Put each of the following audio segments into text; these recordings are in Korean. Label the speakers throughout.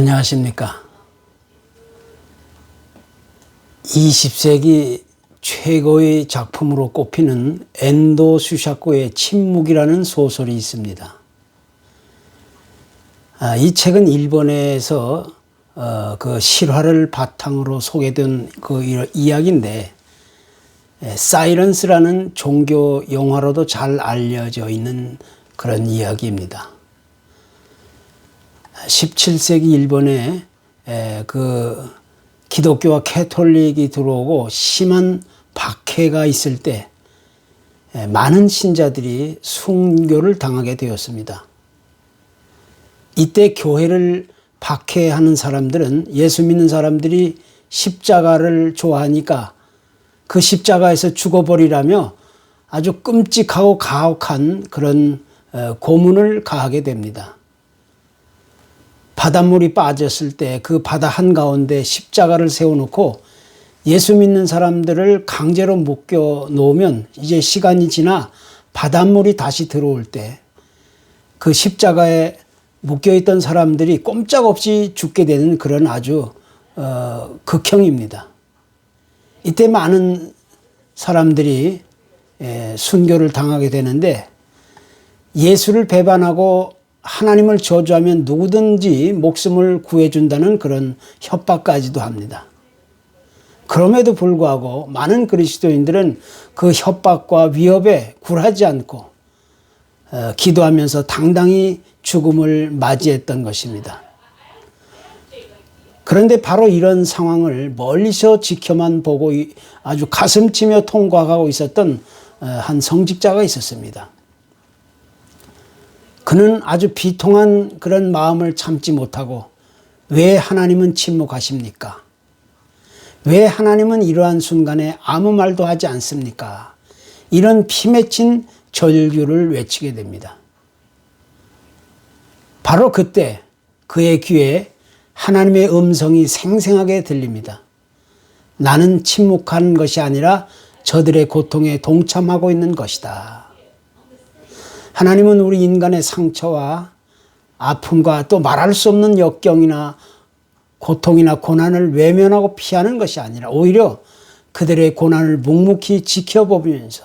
Speaker 1: 안녕하십니까. 20세기 최고의 작품으로 꼽히는 엔도 슈샤코의 침묵이라는 소설이 있습니다. 아, 이 책은 일본에서 어, 그 실화를 바탕으로 소개된 그 이야기인데 에, 사이런스라는 종교 영화로도 잘 알려져 있는 그런 이야기입니다. 17세기 일본에 에, 그 기독교와 캐톨릭이 들어오고 심한 박해가 있을 때 에, 많은 신자들이 순교를 당하게 되었습니다. 이때 교회를 박해하는 사람들은 예수 믿는 사람들이 십자가를 좋아하니까 그 십자가에서 죽어버리라며 아주 끔찍하고 가혹한 그런 어, 고문을 가하게 됩니다. 바닷물이 빠졌을 때 그 바다 한가운데 십자가를 세워놓고 예수 믿는 사람들을 강제로 묶여 놓으면 이제 시간이 지나 바닷물이 다시 들어올 때 그 십자가에 묶여 있던 사람들이 꼼짝없이 죽게 되는 그런 아주 어, 극형입니다. 이때 많은 사람들이 에, 순교를 당하게 되는데 예수를 배반하고 하나님을 저주하면 누구든지 목숨을 구해준다는 그런 협박까지도 합니다. 그럼에도 불구하고 많은 그리스도인들은 그 협박과 위협에 굴하지 않고 어, 기도하면서 당당히 죽음을 맞이했던 것입니다. 그런데 바로 이런 상황을 멀리서 지켜만 보고 아주 가슴 치며 통과하고 있었던 어, 한 성직자가 있었습니다. 그는 아주 비통한 그런 마음을 참지 못하고 왜 하나님은 침묵하십니까? 왜 하나님은 이러한 순간에 아무 말도 하지 않습니까? 이런 피맺힌 절규를 외치게 됩니다. 바로 그때 그의 귀에 하나님의 음성이 생생하게 들립니다. 나는 침묵하는 것이 아니라 저들의 고통에 동참하고 있는 것이다. 하나님은 우리 인간의 상처와 아픔과 또 말할 수 없는 역경이나 고통이나 고난을 외면하고 피하는 것이 아니라 오히려 그들의 고난을 묵묵히 지켜보면서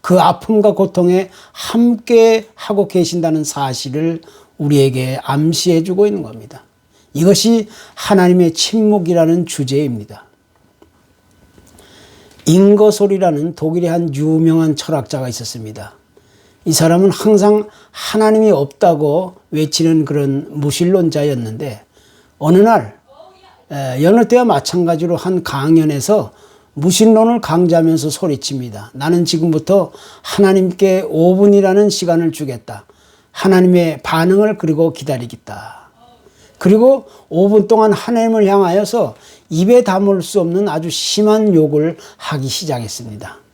Speaker 1: 그 아픔과 고통에 함께 하고 계신다는 사실을 우리에게 암시해 주고 있는 겁니다. 이것이 하나님의 침묵이라는 주제입니다. 잉거솔이라는 독일의 한 유명한 철학자가 있었습니다. 이 사람은 항상 하나님이 없다고 외치는 그런 무신론자였는데 어느 날 여느 때와 마찬가지로 한 강연에서 무신론을 강조하면서 소리칩니다. 나는 지금부터 하나님께 5분이라는 시간을 주겠다. 하나님의 반응을 그리고 기다리겠다. 그리고 5분 동안 하나님을 향하여서 입에 담을 수 없는 아주 심한 욕을 하기 시작했습니다.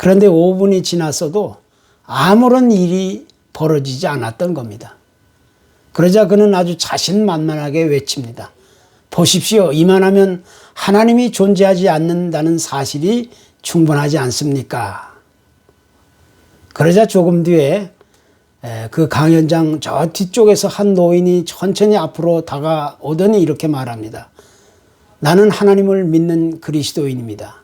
Speaker 1: 그런데 5분이 지났어도 아무런 일이 벌어지지 않았던 겁니다. 그러자 그는 아주 자신만만하게 외칩니다. 보십시오. 이만하면 하나님이 존재하지 않는다는 사실이 충분하지 않습니까? 그러자 조금 뒤에 그 강연장 저 뒤쪽에서 한 노인이 천천히 앞으로 다가오더니 이렇게 말합니다. 나는 하나님을 믿는 그리스도인입니다.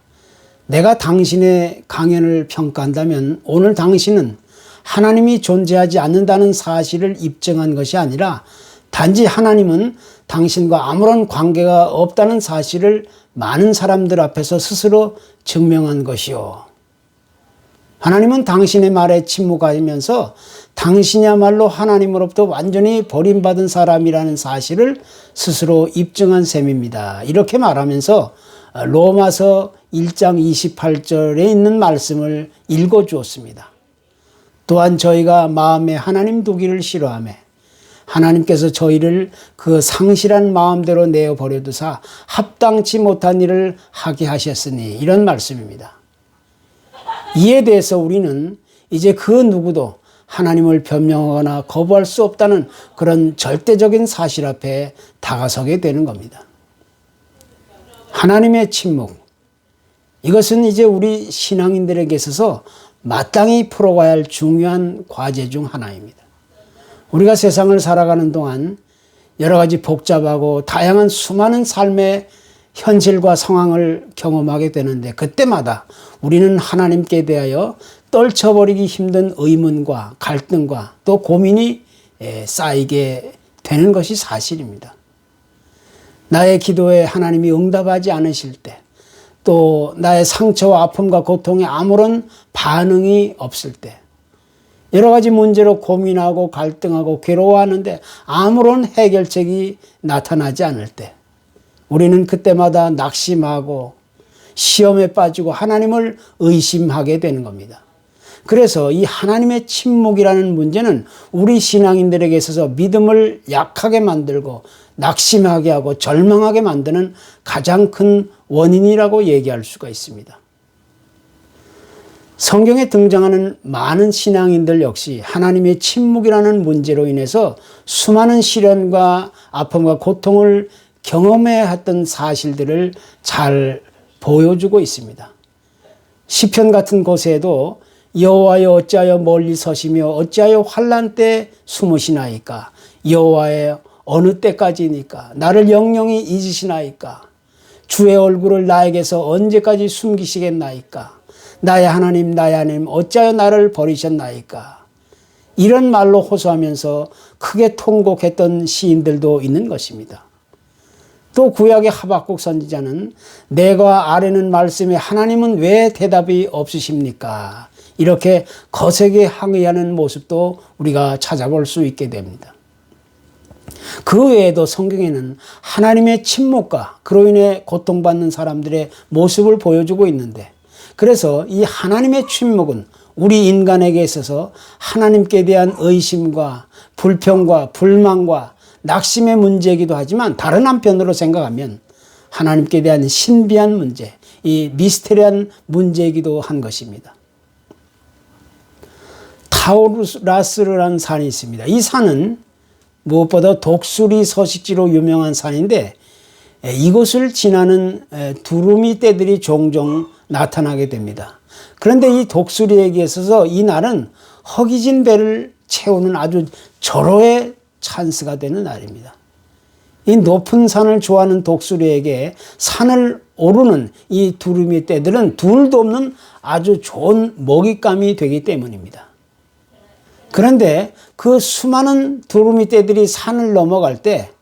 Speaker 1: 내가 당신의 강연을 평가한다면 오늘 당신은 하나님이 존재하지 않는다는 사실을 입증한 것이 아니라 단지 하나님은 당신과 아무런 관계가 없다는 사실을 많은 사람들 앞에서 스스로 증명한 것이요. 하나님은 당신의 말에 침묵하면서 당신이야말로 하나님으로부터 완전히 버림받은 사람이라는 사실을 스스로 입증한 셈입니다. 이렇게 말하면서 로마서 1장 28절에 있는 말씀을 읽어 주었습니다. 또한 저희가 마음에 하나님 두기를 싫어하며 하나님께서 저희를 그 상실한 마음대로 내어 버려두사 합당치 못한 일을 하게 하셨으니 이런 말씀입니다. 이에 대해서 우리는 이제 그 누구도 하나님을 변명하거나 거부할 수 없다는 그런 절대적인 사실 앞에 다가서게 되는 겁니다. 하나님의 침묵. 이것은 이제 우리 신앙인들에게 있어서 마땅히 풀어가야 할 중요한 과제 중 하나입니다. 우리가 세상을 살아가는 동안 여러 가지 복잡하고 다양한 수많은 삶의 현실과 상황을 경험하게 되는데 그때마다 우리는 하나님께 대하여 떨쳐버리기 힘든 의문과 갈등과 또 고민이 에, 쌓이게 되는 것이 사실입니다. 나의 기도에 하나님이 응답하지 않으실 때, 또 나의 상처와 아픔과 고통에 아무런 반응이 없을 때, 여러 가지 문제로 고민하고 갈등하고 괴로워하는데 아무런 해결책이 나타나지 않을 때, 우리는 그때마다 낙심하고 시험에 빠지고 하나님을 의심하게 되는 겁니다. 그래서 이 하나님의 침묵이라는 문제는 우리 신앙인들에게 있어서 믿음을 약하게 만들고 낙심하게 하고 절망하게 만드는 가장 큰 원인이라고 얘기할 수가 있습니다. 성경에 등장하는 많은 신앙인들 역시 하나님의 침묵이라는 문제로 인해서 수많은 시련과 아픔과 고통을 경험해 했던 사실들을 잘 보여주고 있습니다. 시편 같은 곳에도 여호와여 어찌하여 멀리 서시며 어찌하여 환란 때 숨으시나이까? 여호와의 어느 때까지니까? 나를 영영히 잊으시나이까? 주의 얼굴을 나에게서 언제까지 숨기시겠나이까? 나의 하나님 나의 하나님 어찌하여 나를 버리셨나이까? 이런 말로 호소하면서 크게 통곡했던 시인들도 있는 것입니다. 또 구약의 하박국 선지자는 내가 아래는 말씀에 하나님은 왜 대답이 없으십니까? 이렇게 거세게 항의하는 모습도 우리가 찾아볼 수 있게 됩니다. 그 외에도 성경에는 하나님의 침묵과 그로 인해 고통받는 사람들의 모습을 보여주고 있는데 그래서 이 하나님의 침묵은 우리 인간에게 있어서 하나님께 대한 의심과 불평과 불만과 낙심의 문제이기도 하지만 다른 한편으로 생각하면 하나님께 대한 신비한 문제, 이 미스테리한 문제이기도 한 것입니다. 타우라스라는 산이 있습니다. 이 산은 무엇보다 독수리 서식지로 유명한 산인데 이곳을 지나는 두루미 떼들이 종종 나타나게 됩니다. 그런데 이 독수리에게 있어서 이 날은 허기진 배를 채우는 아주 절호의 찬스가 되는 날입니다. 이 높은 산을 좋아하는 독수리에게 산을 오르는 이 두루미 떼들은 둘도 없는 아주 좋은 먹잇감이 되기 때문입니다. 그런데 그 수많은 두루미 떼들이 산을 넘어갈 때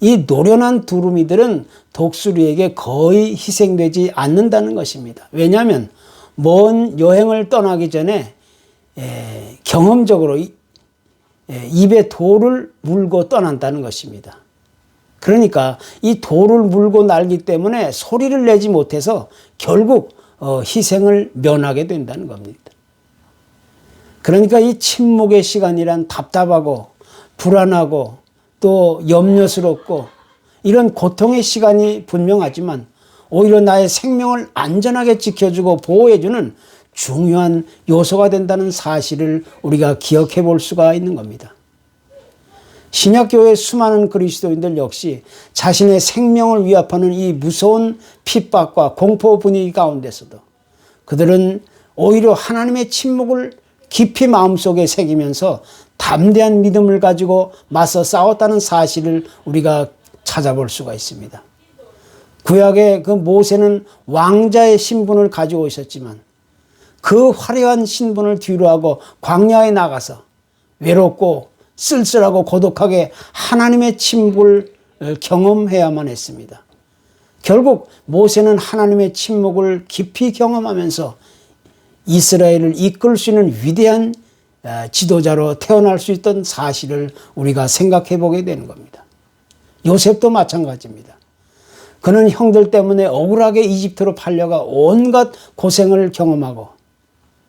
Speaker 1: 이 노련한 두루미들은 독수리에게 거의 희생되지 않는다는 것입니다. 왜냐하면 먼 여행을 떠나기 전에 경험적으로 입에 돌을 물고 떠난다는 것입니다. 그러니까 이 돌을 물고 날기 때문에 소리를 내지 못해서 결국 어, 희생을 면하게 된다는 겁니다. 그러니까 이 침묵의 시간이란 답답하고 불안하고 또 염려스럽고 이런 고통의 시간이 분명하지만 오히려 나의 생명을 안전하게 지켜주고 보호해주는 중요한 요소가 된다는 사실을 우리가 기억해 볼 수가 있는 겁니다. 신약교회 수많은 그리스도인들 역시 자신의 생명을 위협하는 이 무서운 핍박과 공포 분위기 가운데서도 그들은 오히려 하나님의 침묵을 깊이 마음속에 새기면서 담대한 믿음을 가지고 맞서 싸웠다는 사실을 우리가 찾아볼 수가 있습니다. 구약의 그 모세는 왕자의 신분을 가지고 있었지만 그 화려한 신분을 뒤로하고 광야에 나가서 외롭고 쓸쓸하고 고독하게 하나님의 침묵을 경험해야만 했습니다. 결국 모세는 하나님의 침묵을 깊이 경험하면서 이스라엘을 이끌 수 있는 위대한 어, 지도자로 태어날 수 있던 사실을 우리가 생각해 보게 되는 겁니다. 요셉도 마찬가지입니다. 그는 형들 때문에 억울하게 이집트로 팔려가 온갖 고생을 경험하고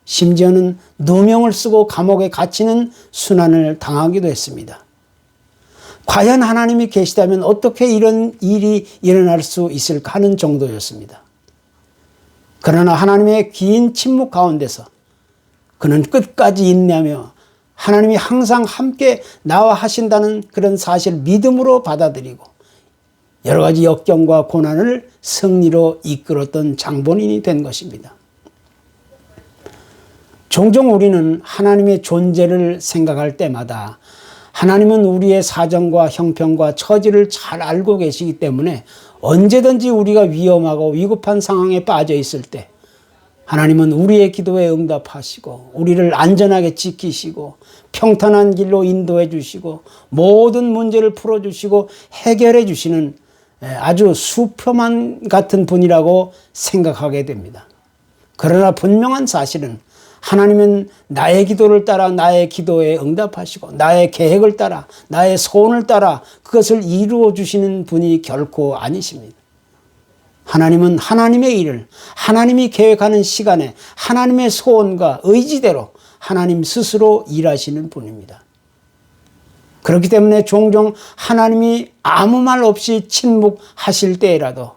Speaker 1: 심지어는 누명을 쓰고 감옥에 갇히는 순환을 당하기도 했습니다. 과연 하나님이 계시다면 어떻게 이런 일이 일어날 수 있을까 하는 정도였습니다. 그러나 하나님의 긴 침묵 가운데서 그는 끝까지 인내하며 하나님이 항상 함께 나와 하신다는 그런 사실 믿음으로 받아들이고 여러 가지 역경과 고난을 승리로 이끌었던 장본인이 된 것입니다. 종종 우리는 하나님의 존재를 생각할 때마다 하나님은 우리의 사정과 형편과 처지를 잘 알고 계시기 때문에 언제든지 우리가 위험하고 위급한 상황에 빠져 있을 때 하나님은 우리의 기도에 응답하시고 우리를 안전하게 지키시고 평탄한 길로 인도해 주시고 모든 문제를 풀어 주시고 해결해 주시는 예, 아주 수표만 같은 분이라고 생각하게 됩니다. 그러나 분명한 사실은 하나님은 나의 기도를 따라 나의 기도에 응답하시고 나의 계획을 따라 나의 소원을 따라 그것을 이루어 주시는 분이 결코 아니십니다. 하나님은 하나님의 일을 하나님이 계획하는 시간에 하나님의 소원과 의지대로 하나님 스스로 일하시는 분입니다. 그렇기 때문에 종종 하나님이 아무 말 없이 침묵하실 때라도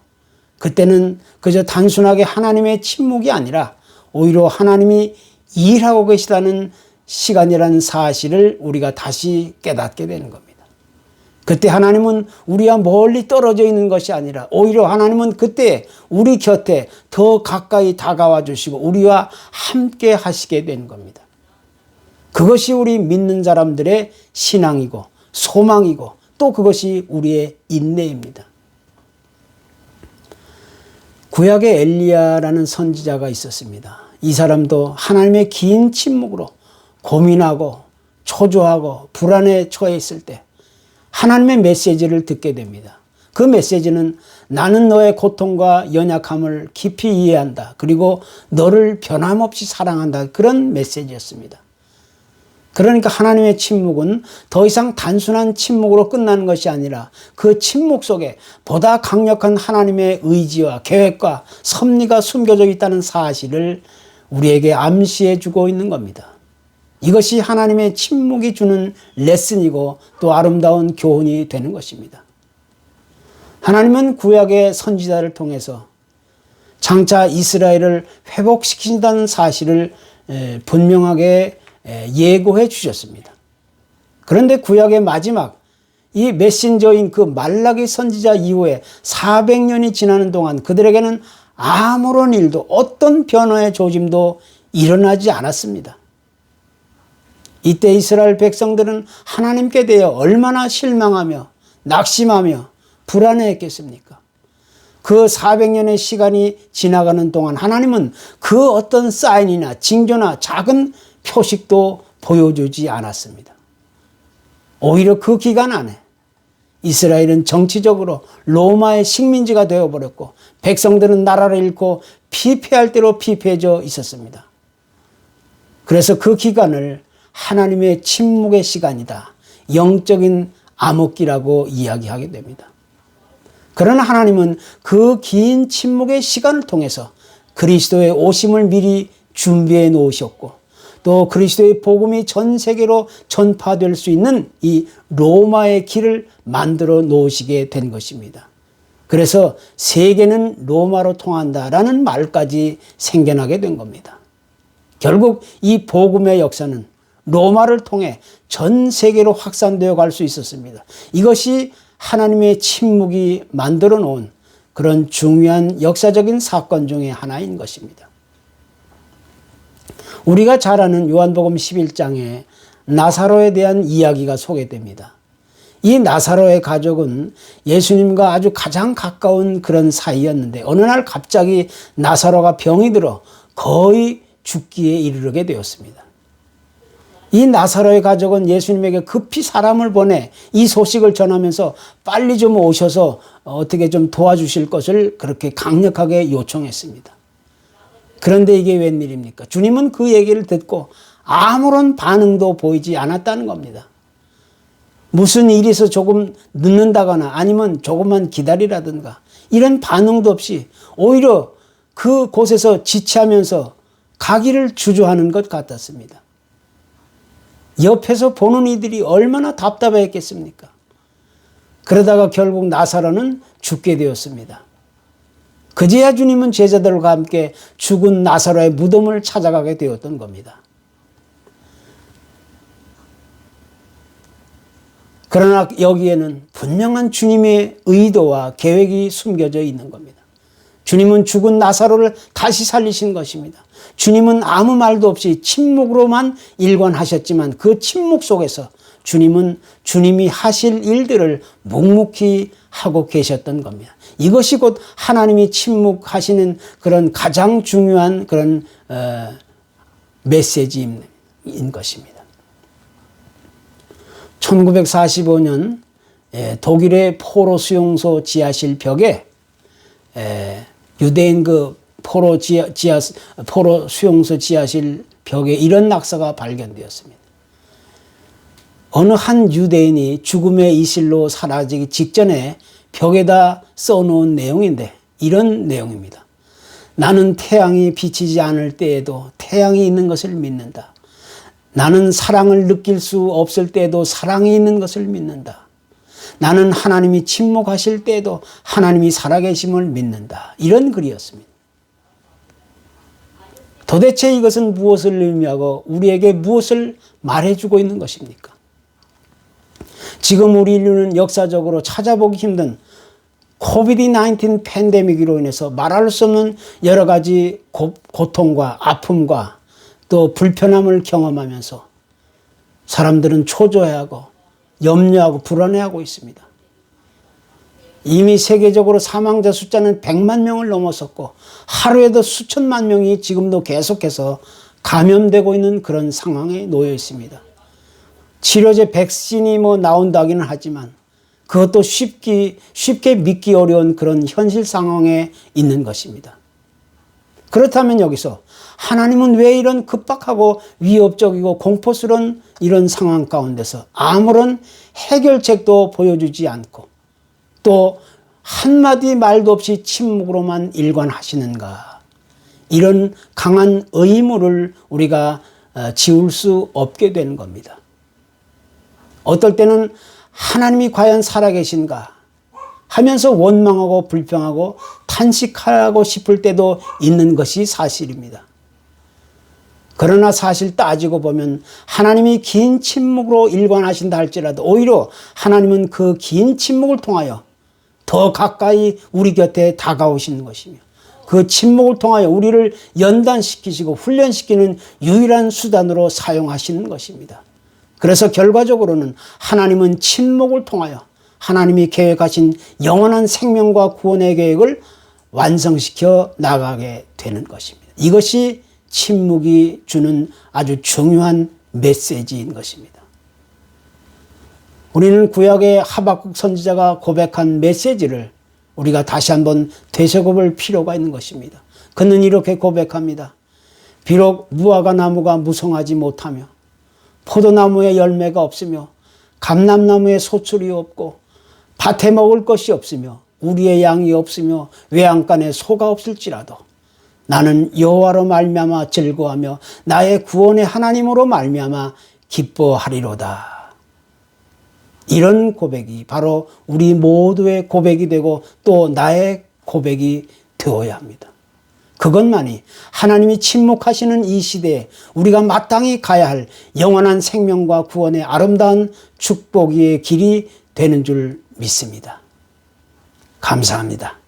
Speaker 1: 그때는 그저 단순하게 하나님의 침묵이 아니라 오히려 하나님이 일하고 계시다는 시간이라는 사실을 우리가 다시 깨닫게 되는 겁니다. 그때 하나님은 우리와 멀리 떨어져 있는 것이 아니라 오히려 하나님은 그때 우리 곁에 더 가까이 다가와 주시고 우리와 함께 하시게 되는 겁니다. 그것이 우리 믿는 사람들의 신앙이고 소망이고 또 그것이 우리의 인내입니다. 구약의 엘리야라는 선지자가 있었습니다. 이 사람도 하나님의 긴 침묵으로 고민하고 초조하고 불안에 처해 있을 때 하나님의 메시지를 듣게 됩니다. 그 메시지는 나는 너의 고통과 연약함을 깊이 이해한다. 그리고 너를 변함없이 사랑한다. 그런 메시지였습니다. 그러니까 하나님의 침묵은 더 이상 단순한 침묵으로 끝나는 것이 아니라 그 침묵 속에 보다 강력한 하나님의 의지와 계획과 섭리가 숨겨져 있다는 사실을 우리에게 암시해 주고 있는 겁니다. 이것이 하나님의 침묵이 주는 레슨이고 또 아름다운 교훈이 되는 것입니다. 하나님은 구약의 선지자를 통해서 장차 이스라엘을 회복시킨다는 사실을 분명하게 예고해 주셨습니다. 그런데 구약의 마지막 이 메신저인 그 말라기 선지자 이후에 400년이 지나는 동안 그들에게는 아무런 일도 어떤 변화의 조짐도 일어나지 않았습니다. 이때 이스라엘 백성들은 하나님께 대해 얼마나 실망하며 낙심하며 불안해했겠습니까? 그 400년의 시간이 지나가는 동안 하나님은 그 어떤 사인이나 징조나 작은 표식도 보여주지 않았습니다. 오히려 그 기간 안에 이스라엘은 정치적으로 로마의 식민지가 되어버렸고 백성들은 나라를 잃고 피폐할 대로 피폐해져 있었습니다. 그래서 그 기간을 하나님의 침묵의 시간이다. 영적인 암흑기라고 이야기하게 됩니다. 그러나 하나님은 그 긴 침묵의 시간을 통해서 그리스도의 오심을 미리 준비해 놓으셨고 또 그리스도의 복음이 전 세계로 전파될 수 있는 이 로마의 길을 만들어 놓으시게 된 것입니다. 그래서 세계는 로마로 통한다라는 말까지 생겨나게 된 겁니다. 결국 이 복음의 역사는 로마를 통해 전 세계로 확산되어 갈 수 있었습니다. 이것이 하나님의 침묵이 만들어 놓은 그런 중요한 역사적인 사건 중의 하나인 것입니다. 우리가 잘 아는 요한복음 11장에 나사로에 대한 이야기가 소개됩니다. 이 나사로의 가족은 예수님과 아주 가장 가까운 그런 사이였는데 어느 날 갑자기 나사로가 병이 들어 거의 죽기에 이르게 되었습니다. 이 나사로의 가족은 예수님에게 급히 사람을 보내 이 소식을 전하면서 빨리 좀 오셔서 어떻게 좀 도와주실 것을 그렇게 강력하게 요청했습니다. 그런데 이게 웬일입니까? 주님은 그 얘기를 듣고 아무런 반응도 보이지 않았다는 겁니다. 무슨 일이 있어 조금 늦는다거나 아니면 조금만 기다리라든가 이런 반응도 없이 오히려 그 곳에서 지체하면서 가기를 주저하는 것 같았습니다. 옆에서 보는 이들이 얼마나 답답했겠습니까? 그러다가 결국 나사로는 죽게 되었습니다. 그제야 주님은 제자들과 함께 죽은 나사로의 무덤을 찾아가게 되었던 겁니다. 그러나 여기에는 분명한 주님의 의도와 계획이 숨겨져 있는 겁니다. 주님은 죽은 나사로를 다시 살리신 것입니다. 주님은 아무 말도 없이 침묵으로만 일관하셨지만 그 침묵 속에서 주님은 주님이 하실 일들을 묵묵히 하고 계셨던 겁니다. 이것이 곧 하나님이 침묵하시는 그런 가장 중요한 그런 어, 메시지인 것입니다. 1945년 예, 독일의 포로 수용소 지하실 벽에 에, 유대인 그 포로 지하, 지하 포로 수용소 지하실 벽에 이런 낙서가 발견되었습니다. 어느 한 유대인이 죽음의 이실로 사라지기 직전에 벽에다 써놓은 내용인데 이런 내용입니다. 나는 태양이 비치지 않을 때에도 태양이 있는 것을 믿는다. 나는 사랑을 느낄 수 없을 때에도 사랑이 있는 것을 믿는다. 나는 하나님이 침묵하실 때에도 하나님이 살아계심을 믿는다. 이런 글이었습니다. 도대체 이것은 무엇을 의미하고 우리에게 무엇을 말해주고 있는 것입니까? 지금 우리 인류는 역사적으로 찾아보기 힘든 코비드-19 팬데믹으로 인해서 말할 수 없는 여러 가지 고, 고통과 아픔과 또 불편함을 경험하면서 사람들은 초조해하고 염려하고 불안해하고 있습니다. 이미 세계적으로 사망자 숫자는 100만 명을 넘어섰고 하루에도 수천만 명이 지금도 계속해서 감염되고 있는 그런 상황에 놓여 있습니다. 치료제 백신이 뭐 나온다기는 하지만 그것도 쉽게, 쉽게 믿기 어려운 그런 현실 상황에 있는 것입니다. 그렇다면 여기서 하나님은 왜 이런 급박하고 위협적이고 공포스러운 이런 상황 가운데서 아무런 해결책도 보여주지 않고 또 한마디 말도 없이 침묵으로만 일관하시는가. 이런 강한 의무를 우리가 어, 지울 수 없게 되는 겁니다. 어떨 때는 하나님이 과연 살아계신가 하면서 원망하고 불평하고 탄식하고 싶을 때도 있는 것이 사실입니다. 그러나 사실 따지고 보면 하나님이 긴 침묵으로 일관하신다 할지라도 오히려 하나님은 그 긴 침묵을 통하여 더 가까이 우리 곁에 다가오시는 것이며 그 침묵을 통하여 우리를 연단시키시고 훈련시키는 유일한 수단으로 사용하시는 것입니다. 그래서 결과적으로는 하나님은 침묵을 통하여 하나님이 계획하신 영원한 생명과 구원의 계획을 완성시켜 나가게 되는 것입니다. 이것이 침묵이 주는 아주 중요한 메시지인 것입니다. 우리는 구약의 하박국 선지자가 고백한 메시지를 우리가 다시 한번 되새겨볼 필요가 있는 것입니다. 그는 이렇게 고백합니다. 비록 무화과 나무가 무성하지 못하며 포도나무에 열매가 없으며 감람나무에 소출이 없고 밭에 먹을 것이 없으며 우리의 양이 없으며 외양간에 소가 없을지라도 나는 여호와로 말미암아 즐거하며 나의 구원의 하나님으로 말미암아 기뻐하리로다. 이런 고백이 바로 우리 모두의 고백이 되고 또 나의 고백이 되어야 합니다. 그것만이 하나님이 침묵하시는 이 시대에 우리가 마땅히 가야 할 영원한 생명과 구원의 아름다운 축복의 길이 되는 줄 믿습니다. 감사합니다.